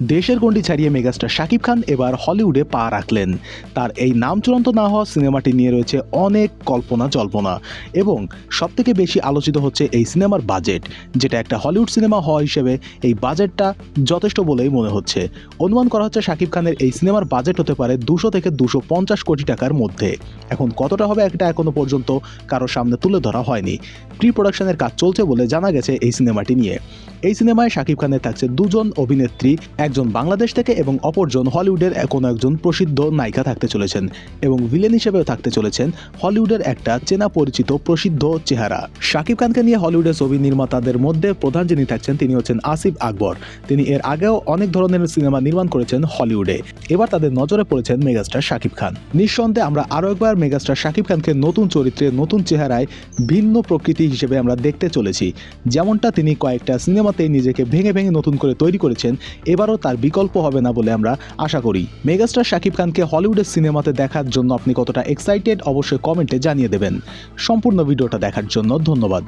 দেশের গণ্ডি ছাড়িয়ে মেগাস্টার শাকিব খান এবার হলিউডে পা রাখলেন। তার এই নাম চূড়ান্ত না হওয়া সিনেমাটি নিয়ে রয়েছে অনেক কল্পনা জল্পনা এবং সবথেকে বেশি আলোচিত হচ্ছে এই সিনেমার বাজেট, যেটা একটা হলিউড সিনেমা হওয়া হিসেবে এই বাজেটটা যথেষ্ট বলেই মনে হচ্ছে। অনুমান করা হচ্ছে শাকিব খানের এই সিনেমার বাজেট হতে পারে দুশো থেকে দুশো পঞ্চাশ কোটি টাকার মধ্যে। এখন কতটা হবে একটা এখনও পর্যন্ত কারোর সামনে তুলে ধরা হয়নি। প্রি প্রোডাকশনের কাজ চলছে বলে জানা গেছে এই সিনেমাটি নিয়ে। এই সিনেমায় শাকিব খানের থাকছে দুজন অভিনেত্রী, একজন বাংলাদেশ থেকে এবং অপরজন হলিউডের কোনো একজন প্রসিদ্ধ নায়িকা থাকতে চলেছেন এবং ভিলেন হিসেবেও থাকতে চলেছেন হলিউডের একটা চেনা পরিচিত প্রসিদ্ধ চেহারা। শাকিব খানকে নিয়ে হলিউডের ছবি নির্মাতাদের মধ্যে প্রধান যিনি থাকছেন, তিনি হচ্ছেন আসিফ আকবর। তিনি এর আগেও অনেক ধরনের সিনেমা নির্মাণ করেছেন হলিউডে। এবার তাদের নজরে পড়েছেন মেগাস্টার শাকিব খান। নিঃসন্দেহে আমরা আরও একবার মেগাস্টার শাকিব খানকে নতুন চরিত্রে, নতুন চেহারায় ভিন্ন প্রকৃতি হিসেবে আমরা দেখতে চলেছি। যেমনটা তিনি কয়েকটা সিনেমাতেই নিজেকে ভেঙে ভেঙে নতুন করে তৈরি করেছেন, এবারও তার বিকল্প হবে না বলে আমরা আশা করি। মেগাস্টার শাকিব খানকে হলিউডের সিনেমাতে দেখার জন্য আপনি কতটা এক্সাইটেড অবশ্যই কমেন্টে জানিয়ে দেবেন। সম্পূর্ণ ভিডিওটা দেখার জন্য ধন্যবাদ।